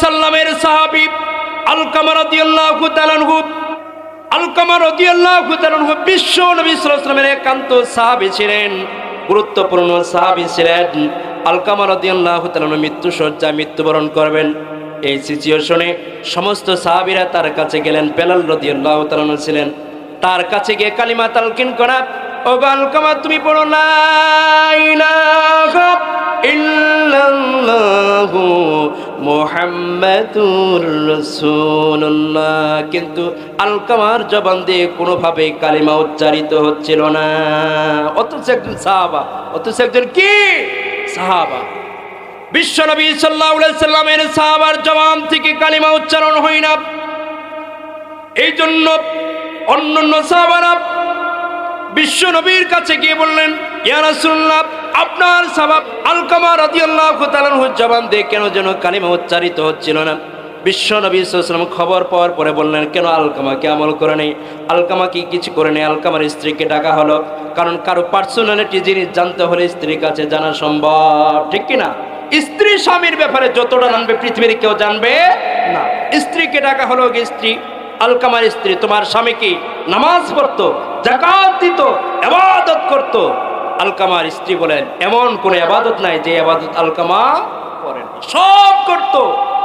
সাল্লামের বিশ্ব নবী সাল্লামের একান্ত সাহাবী ছিলেন, গুরুত্বপূর্ণ ছিলেন। মৃত্যু মৃত্যুবরণ করবেন। এই সিচুয়েশনে সমস্ত সাহাবীরা তার কাছে গেলেন, বেলাল রাদিয়াল্লাহু তাআলা ছিলেন। তার কাছে গিয়ে কালিমা তালকিন করা, ও আলকামা তুমি পড়ো ইল্লাল্লাহু। মুহাম্মাদুর রাসূলুল্লাহ। কিন্তু আলকামার জবান দিয়ে কোনোভাবে কালিমা উচ্চারিত হচ্ছিল না। অথচ একজন সাহাবা, অথচ একজন কি? সাহাবা। বিশ্বনবী সাল্লাল্লাহু আলাইহি সাল্লামের সাহাবার জবান থেকে কালিমা উচ্চারণ হয় না। এই জন্য অন্যান্য সাহাবারা বিশ্ব নবীর কাছে গিয়ে বললেন, ইয়া রাসূলুল্লাহ আপনার সাহাব আলকামা রাদিয়াল্লাহু তাআলার জবান দিয়ে কেন যেন কালিমা উচ্চারিত হচ্ছিল না? বিশ্ব নবী সাল্লাম খবর পাওয়ার পরে বললেন, কেন আলকামাকে আমল করে নেই? আলকামাকে কিছু করে নেই? আলকামার স্ত্রীকে ডাকা হলো। কারণ কারও পার্সোনালিটি জিনিস জানতে হলে স্ত্রীর কাছে জানা সম্ভব। ঠিক কি না স্ত্রী স্বামীর ব্যাপারে যতটা জানবে পৃথিবীর কেউ জানবে না। স্ত্রীকে ডাকা হলো স্ত্রী, আলকামার স্ত্রী। তোমার স্বামী কি নামাজ পড়তো জাকাত দিত এবাদত করত? আলকামার স্ত্রী বলেন, এমন কোন এবাদত নাই যে এবাদত আলকামা করেন সব করত,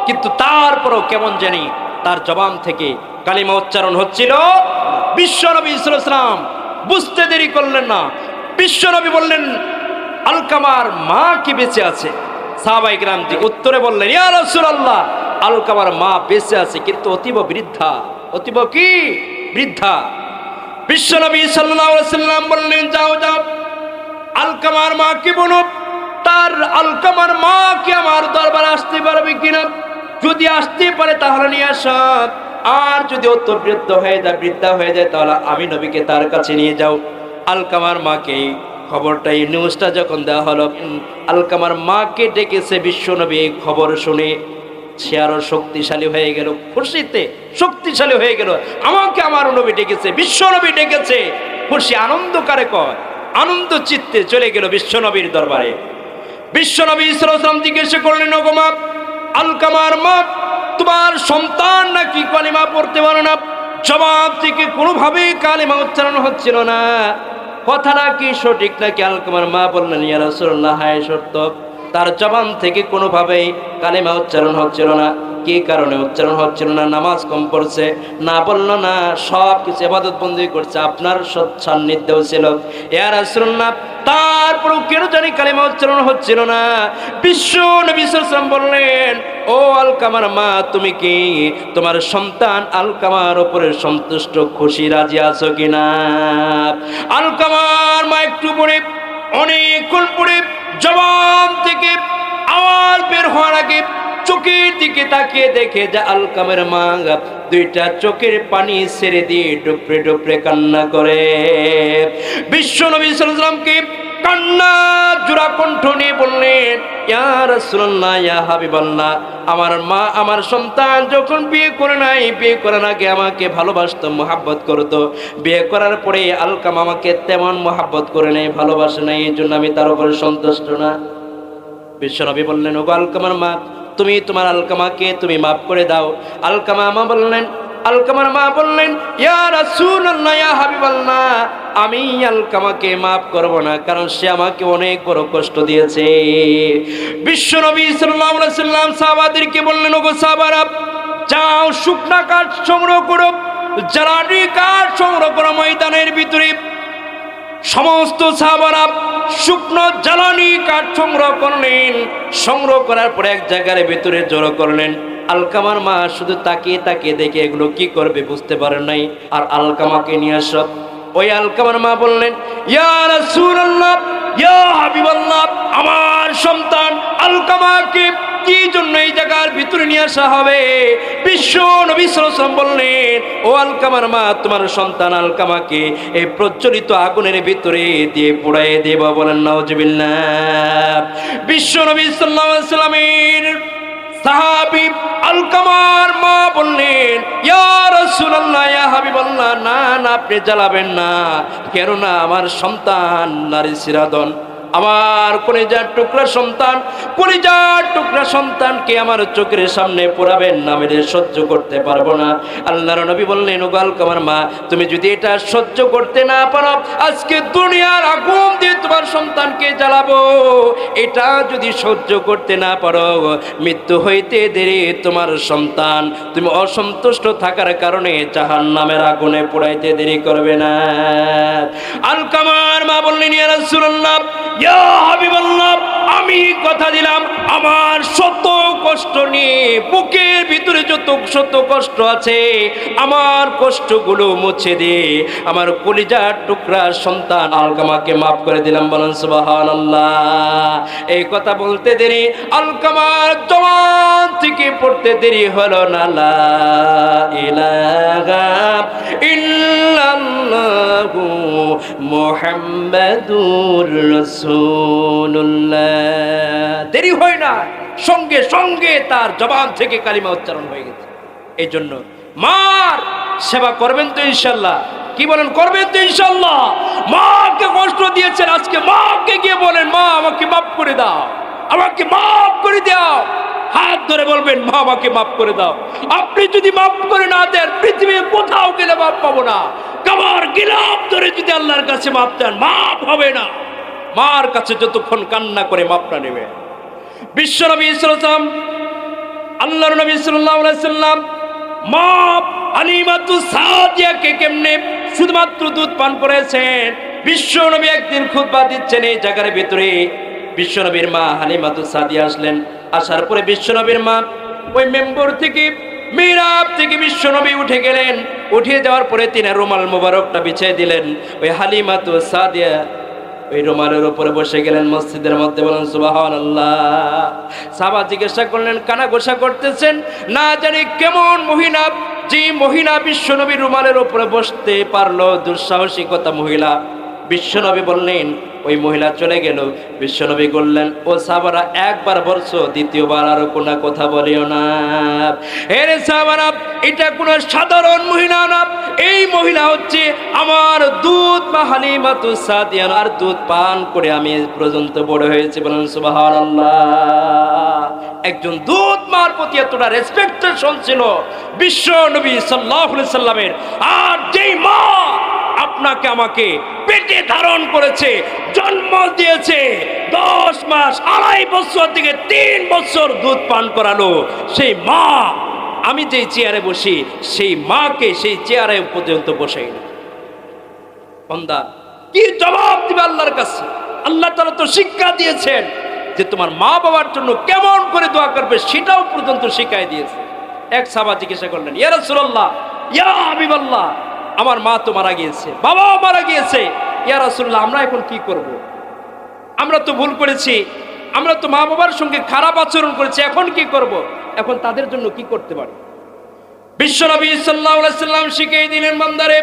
কিন্তু তারপরও কেমন জানি তার জবান থেকে কালিমা উচ্চারণ হচ্ছিল বিশ্বনবী ইসলাম বুঝতে দেরি করলেন না। বিশ্বনবী বললেন, আলকামার মা কি বেঁচে আছে? সাহাবাই গ্রামটি উত্তরে বললেন, ইয়া রাসূলুল্লাহ, আলকামার মা বেঁচে আছে, কিন্তু অতীব বৃদ্ধা। অতীব কি? বৃদ্ধা। বিশ্বনবী আলাইহি সাল্লাম বললেন, যাও যাও। আলকামার মা কি বলো তার আলকামার মা কি আমার দরবারে আসতে পারবে কিনা? যদি আসতে পারে তাহলে নিয়ে আস। আর যদি অত বৃদ্ধ হয়ে যায়, বৃদ্ধা হয়ে যায়, তাহলে আমি নবীকে তার কাছে নিয়ে যাও। আলকামার মাকে খবরটা, এই নিউজটা যখন দেওয়া হলো আলকামার মাকে ডেকেছে বিশ্বনবী এই খবর শুনে। সে আরও শক্তিশালী হয়ে গেল, খুশিতে শক্তিশালী হয়ে গেল। আমাকে আমার নবী ডেকেছে বিশ্বনবী ডেকেছে। খুশি আনন্দকারে কয়? আনন্দ চিত্তে চলে গেল বিশ্বনবীর দরবারে। বিশ্বনবী ইসলাম জিজ্ঞেস করলেন ওগমা আলকামার মা, তোমার সন্তান নাকি কালিমা পড়তে পারো না? জবাব থেকে কোনোভাবেই কালিমা উচ্চারণ হচ্ছিল না। কথাটা কি সঠিক নাকি আলকামার মা বললেন, ইয়া রাসূলুল্লাহ, হায় সত্য তার জবান থেকে কোনোভাবেই কালিমা উচ্চারণ হচ্ছিল না। কি কারণে উচ্চারণ হচ্ছিল না, নামাজ কম পড়ছে, না বলল না সব কিছু এবাদত বন্দি করছে, আপনার সান্নিধ্যও ছিল। এর রাসূলুল্লাহ, তারপরেও কেন জানি কালিমা উচ্চারণ হচ্ছিল না। বিশ্ব নবী বললেন, ও আলকামার মা, তুমি কি তোমার সন্তান আলকামার উপরে সন্তুষ্ট, খুশি, রাজি আছো কিনা? আলকামার মা একটু পরে, অনেকক্ষণ পরে জবান থেকে আওয়াজ বের হওয়ার আগে দিকে তাকিয়ে দেখে যে আলকামের মা দুইটা চোখের পানি ছেড়ে দিয়ে ডুপরে ডুপরে কান্না করে। বিশ্ব নবী সাল্লামকে কান্না, জোড়া কণ্ঠ নিয়ে বললেন, ইয়া রাসূলুল্লাহ, ইয়া আমার মা আমার সন্তান যখন বিয়ে করে নাই, বিয়ে করার আগে আমাকে ভালোবাসতো, মোহাব্বত করতো। বিয়ে করার পরে আলকাম আমাকে তেমন মোহাব্বত করে নেই, ভালোবাসে নাই, এই জন্য আমি তার উপরে সন্তুষ্ট না। বিশ্বনবী বললেন ও আলকামার মা তুমি তোমার আলকামাকে তুমি মাফ করে দাও। আলকামা মা বললেন, আলকামার মা বললেন, ইয়া আমি আলকামাকে মাফ করব না, কারণ সে আমাকে অনেক বড় কষ্ট দিয়েছে। সাল্লাল্লাহু আলাইহি সাল্লাম সাহাবাদেরকে বললেন, ওগো সাহাবারা, যাও, শুকনা কাঠ সংগ্রহ করো, জ্বালানি কাঠ সংগ্রহ করো ময়দানের ভিতরে। সমস্ত সাহাবারা শুকনো জ্বালানি কাঠ সংগ্রহ করলেন, সংগ্রহ করার পরে এক জায়গার ভেতরে জড়ো করলেন। আলকামার মা শুধু তাকিয়ে তাকিয়ে দেখে এগুলো কি করবে বুঝতে পারেন নাই। আর আলকামাকে নিয়ে আস ওই আলকামার মা বললেন, ইয়া রাসূলুল্লাহ, ইয়া হাবিবাল্লাহ, আমার সন্তান আলকামাকে কি জন্য এই জায়গার ভিতরে নিয়ে আসা হবে। বিশ্ব নবী বললেন, ও আলকামার মা, তোমার সন্তান আলকামাকে এই প্রজ্বলিত আগুনের ভিতরে দিয়ে পোড়ায় দেব। বলেন নাউজুবিল্লাহ বিশ্ব নবী আলাইহি সাল্লামের সাহাবী আলকামার মা বললেন না না, আপনি জ্বালাবেন না। কেননা আমার সন্তান নারী সিরাদন আমার কলিজার টুকরা সন্তান, কলিজার টুকরা সন্তানকে আমার চোখের সামনে পোড়াবেন না, আমি সহ্য করতে পারব না। আল্লাহর নবী বললেন উগাল কামার মা, তুমি যদি এটা সহ্য করতে না পারো, আজকে দুনিয়ার আগুন দিয়ে তোমার সন্তানকে জ্বালাবো। এটা যদি সহ্য করতে না পারো, মৃত্যু হইতে দেরি তোমার সন্তান। তুমি অসন্তুষ্ট থাকার কারণে জাহান নামের আগুনে পোড়াইতে দেরি করবে না। আলকামার মা বললেন, ইয়া রাসূলুল্লাহ ইয়া আমি কথা দিলাম, আমার শত কষ্ট নিয়ে বুকের ভিতরে যত শত কষ্ট আছে, আমার কষ্টগুলো মুছে দে আমার কলিজার টুকরা সন্তান আলকামাকে মাফ করে দিলাম, বলেন সুবহানাল্লাহ। এই কথা বলতে দেরি, আলকামার জবান থেকে পড়তে দেরি হলো না, লা ইলাহা ইল্লাল্লাহু মুহাম্মাদুর রাসূলুল্লাহ। দেরি হয় না। সঙ্গে সঙ্গে তার জবান থেকে কালিমা উচ্চারণ হয়ে গেছে। এই জন্য মার সেবা করবেন তো ইনশাল্লাহ। কি বলেন? করবেন তো ইনশাল্লাহ। মাকে কষ্ট দিয়েছেন আজকে। মাকে গিয়ে বলেন, মা, আমাকে মাফ করে দাও। আমাকে মাফ করে দাও। হাত ধরে বলবেন, মা, আমাকে মাফ করে দাও। আপনি যদি মাফ করে না দেন, পৃথিবীর কোথাও গেলে মাফ পাবো না। কাবার গিলাপ ধরে যদি আল্লাহর কাছে মাফ দেন মাফ হবে না। মার কাছে যতক্ষণ কান্না করে মাপটা নেবে। বিশ্বনবী ইসলাম আল্লাহর নবী সাল্লাম মা আলিমাতু সাদিয়াকে কেমনে শুধুমাত্র দুধ পান করেছেন? দিচ্ছেন এই জায়গার ভিতরে। মা আসলেন। আসার পরে মা ওই মেম্বর থেকে থেকে বিশ্বনবী উঠে গেলেন। উঠে যাওয়ার পরে তিনি রুমাল মোবারকটা বিছিয়ে দিলেন। ওই হালিমাতু সাদিয়া ওই রুমালের উপরে বসে গেলেন মসজিদের মধ্যে বলেন সুবাহন আল্লাহ সাবা জিজ্ঞাসা করলেন কানা গোসা করতেছেন? না জানি, কেমন মহিলা? যে মহিলা, বিশ্বনবী রুমালের উপরে বসতে পারল দুঃসাহসিকতা মহিলা। বিশ্বনবী বললেন, ওই মহিলা চলে গেল। বিশ্বনবী বললেন, ও সাবারা একবার বলছো, দ্বিতীয়বার আর কোনো কথা বলিও না। এটা কোনো সাধারণ মহিলা না। এই মহিলা হচ্ছে আমার দুধ বা হালিমাতু সাদিয়ান। আর দুধ পান করে আমি পর্যন্ত বড় হয়েছি বলেন, সুবহানাল্লাহ। একজন দুধ মার প্রতি এতটা রেসপেক্টেশন ছিল বিশ্ব নবী আলাইহি সাল্লামের। আর যেই মা আপনাকে আমাকে পেটে ধারণ করেছে, জন্ম দিয়েছে, দশ মাস, আড়াই বছর থেকে তিন বছর দুধ পান করালো। সেই মা, আমি যেই চেয়ারে বসি, সেই মাকে সেই চেয়ারে পর্যন্ত বসাই না কি জবাব দিবে আল্লাহর কাছে? আল্লাহ তালা তো শিক্ষা দিয়েছেন যে তোমার মা বাবার জন্য কেমন করে দোয়া করবে সেটাও পর্যন্ত শিখাই দিয়েছে। এক সাবা জিজ্ঞাসা করলেন, ইয়া রাসূলুল্লাহ, ইয়া হাবিবাল্লাহ আমার মা তো মারা গিয়েছে, বাবাও মারা গিয়েছে ইয়া রাসুল্লাহ আমরা এখন কি করব। আমরা তো ভুল করেছি, আমরা তো মা বাবার সঙ্গে খারাপ আচরণ করেছি, এখন কি করব। এখন তাদের জন্য কি করতে পারি বিশ্বনবী নবী সাল্লাহ সাল্লাম শিখিয়ে দিলেন, বান্দারে,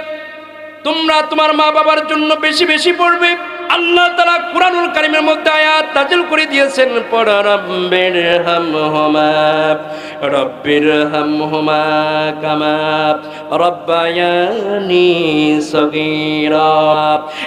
তোমরা তোমার মা বাবার জন্য বেশি বেশি পড়বে আল্লাহ তালা কুরানুল কারিমের মধ্যে আয়াত নাজিল করে দিয়েছেন, পড়া রব্বির হম হোমা কামাপ কামা, রব্বায়ানি সগীরা।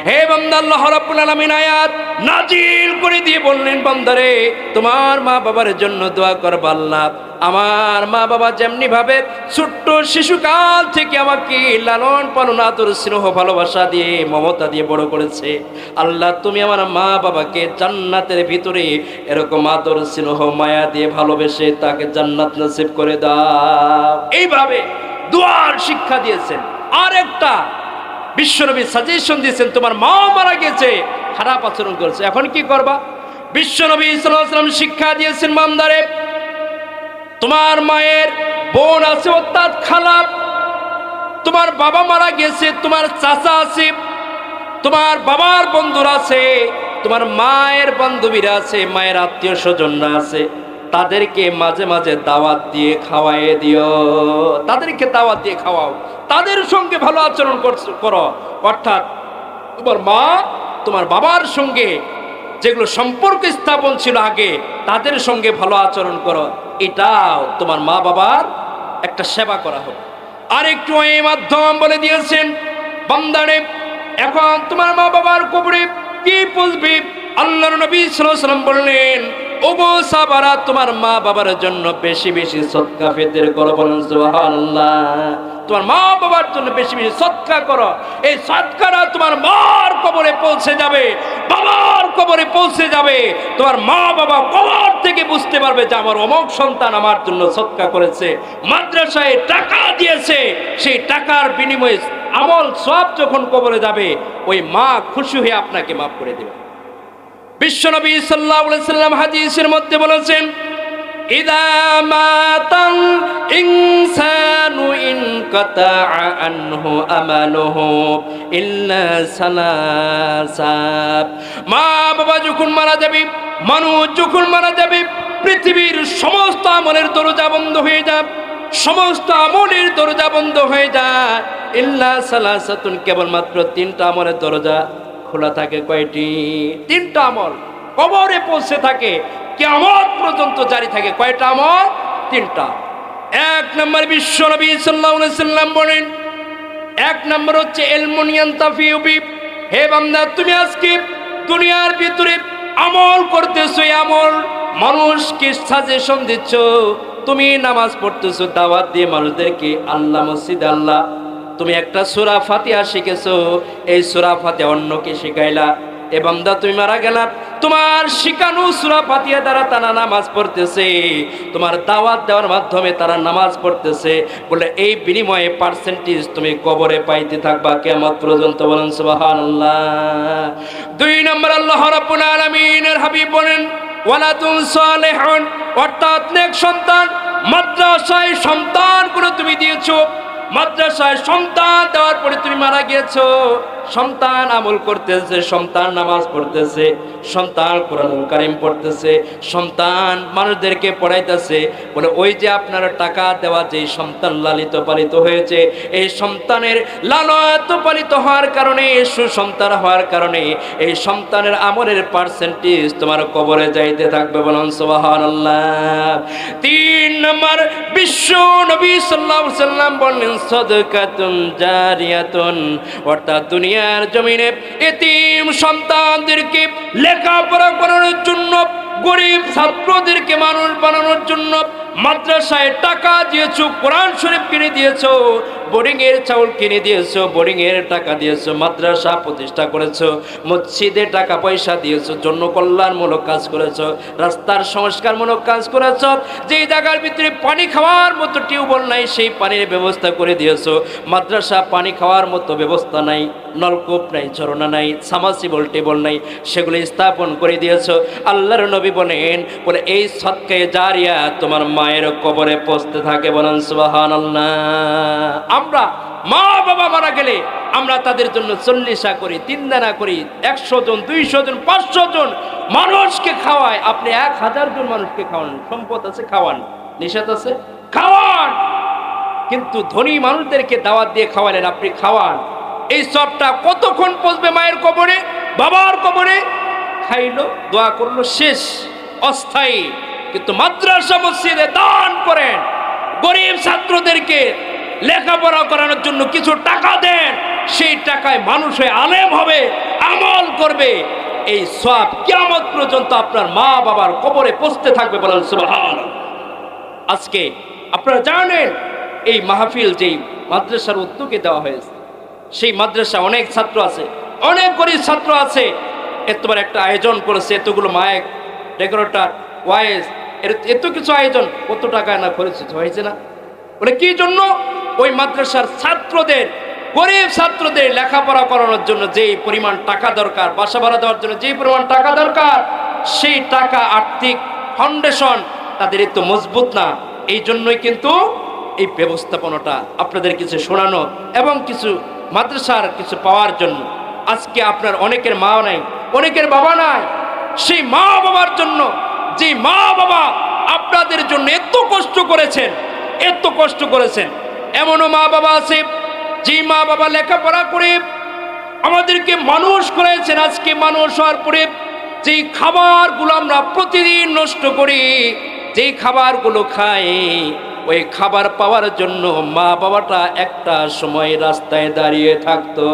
হে বন্দাল্লাহর রাব্বুল আলামিন আয়াত নাজিল করে দিয়ে বললেন, বান্দারে, তোমার মা বাবার জন্য দোয়া করবা আল্লাহ। আমার মা বাবা যেমনি ভাবে ছোট্ট শিশুকাল থেকে আমাকে লালন পালন, আদর, স্নেহ, ভালোবাসা দিয়ে, মমতা দিয়ে বড় করেছে। আল্লাহ, তুমি আমার মা বাবাকে জান্নাতের ভিতরে এরকম আদর, স্নেহ, মায়া দিয়ে ভালোবেসে তাকে জান্নাত নসিব করে দাও। এইভাবে দুয়ার শিক্ষা দিয়েছেন। আর একটা বিশ্বনবী সাজেশন দিয়েছেন, তোমার মা মারা গেছে, খারাপ আচরণ করেছে। এখন কি করবা? বিশ্বনবী ইসলাম শিক্ষা দিয়েছেন মামদারে, তোমার মায়ের বোন আছে, অর্থাৎ খালাপ। তোমার বাবা মারা গেছে, তোমার চাচা আছে, তোমার বাবার বন্ধুরা আছে, তোমার মায়ের বান্ধবীরা আছে, মায়ের আত্মীয় স্বজনরা আছে। তাদেরকে মাঝে মাঝে দাওয়াত দিয়ে খাওয়াইয়ে দিও। তাদেরকে দাওয়াত দিয়ে খাওয়াও। তাদের সঙ্গে ভালো আচরণ করো। অর্থাৎ তোমার মা, তোমার বাবার সঙ্গে যেগুলো সম্পর্ক স্থাপন ছিল আগে, তাদের সঙ্গে ভালো আচরণ করো। এটাও তোমার মা বাবার একটা সেবা করা হোক। আর একটু এই মাধ্যম বলে দিয়েছেন, বান্দারে, এখন তোমার মা বাবার কবরে কি পুষবি আল্লাহ নবী সাল্লাম বললেন তোমার মা বাবার জন্য বেশি বেশি সদকা ফেতের তোমার মা বাবার জন্য বেশি বেশি সৎকার করো। এই সৎকারা তোমার মার কবরে পৌঁছে যাবে, বাবার কবরে পৌঁছে যাবে। তোমার মা বাবা কবর থেকে বুঝতে পারবে যে আমার অমক সন্তান আমার জন্য সৎকার করেছে। মাদ্রাসায় টাকা দিয়েছে, সেই টাকার বিনিময়ে আমল সব যখন কবরে যাবে, ওই মা খুশি হয়ে আপনাকে মাফ করে দেবে। বিশ্বনবী সাল্লাম হাদিসের মধ্যে বলেছেন মা বাবা মারা যাবে, মানুষ যখন মারা যাবে, পৃথিবীর সমস্ত আমলের দরজা বন্ধ হয়ে যাবে, সমস্ত আমলের দরজা বন্ধ হয়ে যায়। ইল্লা সালাসাতুন কেবলমাত্র তিনটা আমলের দরজা খোলা থাকে কয়টি? তিনটা আমল। কবরে পৌঁছে থাকে কেমন পর্যন্ত জারি থাকে। কয়টা আমল? তিনটা। এক নম্বর বিশ্ব নবী সাল্লাম বলেন, এক নম্বর হচ্ছে এলমোনিয়ান তাফিউবি হে বান্দা, তুমি আজকে দুনিয়ার ভিতরে আমল করতেছো আমল মানুষকে সাজেশন দিচ্ছ। তুমি নামাজ পড়তেছো, দাওয়াত দিয়ে মানুষদেরকে আল্লাহ, মসজিদ আল্লাহ তুমি একটা সুরা ফাতিহা শিখেছো, এই সুরা ফাতিহা অন্যকে শিখাইলা। এ বান্দা, তুমি মারা গেলা। তোমার শিকানু সুরা ফাতিহা দ্বারা তারা নামাজ পড়তেছে। তোমার দাওয়াত দেওয়ার মাধ্যমে তারা নামাজ পড়তেছে। বলে এই বিনিময়ে পার্সেন্টেজ তুমি কবরে পাইতে থাকবা কেমন পর্যন্ত বলেন সুবহানাল্লাহ। দুই নম্বর, আল্লাহ রাব্বুল আলামিনের হাবিব বলেন, ওয়ালাদুন সালেহুন, অর্থাৎ নেক সন্তান, মাদ্রাসায় সন্তান করে তুমি দিয়েছ। মাদ্রাসায় সন্তান দেওয়ার পরে তুমি মারা গিয়েছো। সন্তান আমল করতেছে, সন্তান নামাজ পড়তেছে, সন্তান কোরআন কারিম পড়তেছে, সন্তান মানুষদেরকে পড়াইতেছে, বলে ওই যে আপনারা টাকা দেওয়া যে সন্তান লালিত পালিত হয়েছে, এই সন্তানের লালত পালিত হওয়ার কারণে, সুসন্তান হওয়ার কারণে, এই সন্তানের আমলের পার্সেন্টেজ তোমার কবরে যাইতে থাকবে বলুন সুবহানাল্লাহ। তিন নম্বর, বিশ্ব নবী সাল্লাম বললেন, সদকাতুন জারিয়াতুন, অর্থাৎ দুনিয়ার জমিনে এতিম সন্তানদেরকে লেখাপড়া করানোর জন্য গরিব ছাত্রদেরকে মানুষ বানানোর জন্য মাদ্রাসায় টাকা দিয়েছ, কোরআন শরীফ কিনে দিয়েছ বোর্ডিং এর চাউল কিনে দিয়েছ এর টাকা দিয়েছ, মাদ্রাসা প্রতিষ্ঠা করেছ, মসজিদে টাকা পয়সা দিয়েছ জন্য কল্যাণমূলক কাজ করেছ, রাস্তার সংস্কারমূলক কাজ করেছ, যেই জায়গার ভিতরে পানি খাওয়ার মতো টিউবওয়েল নাই, সেই পানির ব্যবস্থা করে দিয়েছ। মাদ্রাসা পানি খাওয়ার মতো ব্যবস্থা নাই, নলকূপ নাই, ঝরনা নাই সামাসিবল টেবল নাই, সেগুলো স্থাপন করে দিয়েছ। আল্লাহর নবী বলেন, বলে, এই সৎকায় জারিয়া তোমার মায়ের কবরে পৌঁছতে থাকে। বলেন সুবাহান আমরা মা বাবা মারা গেলে আমরা তাদের জন্য চল্লিশা করি তিন দানা করি, একশো জন, দুইশো জন, পাঁচশো জন মানুষকে খাওয়ায় আপনি এক হাজার জন মানুষকে খাওয়ান, সম্পদ আছে, খাওয়ান। নিষেধ আছে? খাওয়ান! কিন্তু ধনী মানুষদেরকে দাওয়াত দিয়ে খাওয়ালেন, আপনি খাওয়ান। এই সবটা কতক্ষণ পচবে মায়ের কবরে, বাবার কবরে? খাইলো দোয়া করল, শেষ, অস্থায়ী। কিন্তু মাদ্রাসা মসজিদে দান করেন। গরিব ছাত্রদেরকে লেখাপড়া করানোর জন্য কিছু টাকা দেন। সেই টাকায় মানুষ হয়ে আলেম হবে, আমল করবে। এই সব কেমন পর্যন্ত আপনার মা বাবার কবরে পচতে থাকবে বলেন সুবহান আজকে আপনারা জানেন, এই মাহফিল যেই মাদ্রাসার উদ্যোগে দেওয়া হয়েছে, সেই মাদ্রাসা অনেক ছাত্র আছে, অনেক গরিব ছাত্র আছে। এতবার একটা আয়োজন করেছে, এতগুলো মায়ের ডেকোরেটার ওয়াইস এর এত কিছু আয়োজন, কত টাকা না খরচ হয়েছে না? বলে, কি জন্য? ওই মাদ্রাসার ছাত্রদের, গরিব ছাত্রদের লেখাপড়া করানোর জন্য যেই পরিমাণ টাকা দরকার, বাসা ভাড়া দেওয়ার জন্য যেই পরিমাণ টাকা দরকার, সেই টাকা আর্থিক ফাউন্ডেশন তাদের একটু মজবুত না। এই জন্যই কিন্তু এই ব্যবস্থাপনাটা আপনাদের কিছু শোনানো এবং কিছু মাদ্রাসার কিছু পাওয়ার জন্য। আজকে আপনার অনেকের মা নাই অনেকের বাবা নাই। সেই মা বাবার জন্য, যে মা বাবা আপনাদের জন্য এত কষ্ট করেছেন, এত কষ্ট করেছেন। এমনও মা বাবা আছে, যে মা বাবা লেখাপড়া করে আমাদেরকে মানুষ করেছেন, আজকে মানুষ হওয়ার পরে যেই খাবারগুলো আমরা প্রতিদিন নষ্ট করি, যেই খাবারগুলো খাই, ওই খাবার পাওয়ার জন্য মা বাবাটা একটা সময় রাস্তায় দাঁড়িয়ে থাকতো।